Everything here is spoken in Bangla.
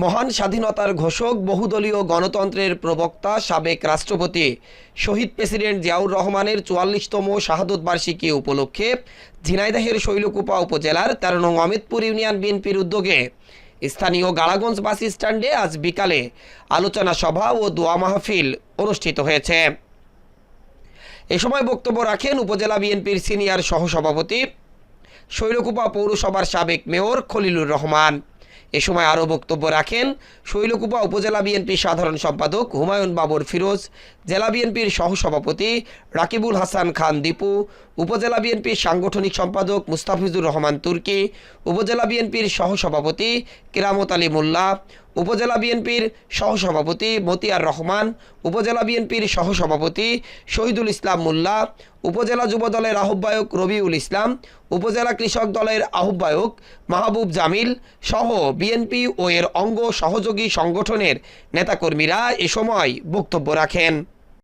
মহান স্বাধীনতার ঘোষক, বহুদলীয় গণতন্ত্রের প্রবক্তা, সাবেক রাষ্ট্রপতি, শহীদ প্রেসিডেন্ট জিয়াউর রহমানের চুয়াল্লিশতম শাহাদত বার্ষিকী উপলক্ষে ঝিনাইদহের শৈলকুপা উপজেলার তেরো নং অমিতপুর ইউনিয়ন বিএনপির উদ্যোগে স্থানীয় গাড়াগঞ্জ বাস স্ট্যান্ডে আজ বিকালে আলোচনা সভা ও দোয়া মাহফিল অনুষ্ঠিত হয়েছে। এ সময় বক্তব্য রাখেন উপজেলা বিএনপির সিনিয়র সহসভাপতি, শৈলকুপা পৌরসভার সাবেক মেয়র খলিলুর রহমান। এ সময় আরও বক্তব্য রাখেন শৈলকুপা উপজেলা বিএনপির সাধারণ সম্পাদক হুমায়ুন বাবর ফিরোজ, জেলা বিএনপির সহসভাপতি রাকিবুল হাসান খান দীপু, উপজেলা বিএনপির সাংগঠনিক সম্পাদক মুস্তাফিজুর রহমান তুর্কি, উপজেলা বিএনপির সহসভাপতি কেরামত আলী মোল্লা উপজেলা বিএনপির সহসভাপতি মতিয়ার রহমান, উপজেলা বিএনপির সহসভাপতি শহীদুল ইসলাম মোল্লা, উপজেলা যুব দলের আহ্বায়ক রবিউল ইসলাম, উপজেলা কৃষক দলের আহ্বায়ক মাহবুব জামিল সহ বিএনপি ও এর অঙ্গ সহযোগী সংগঠনের নেতাকর্মীরা এ সময় বক্তব্য রাখেন।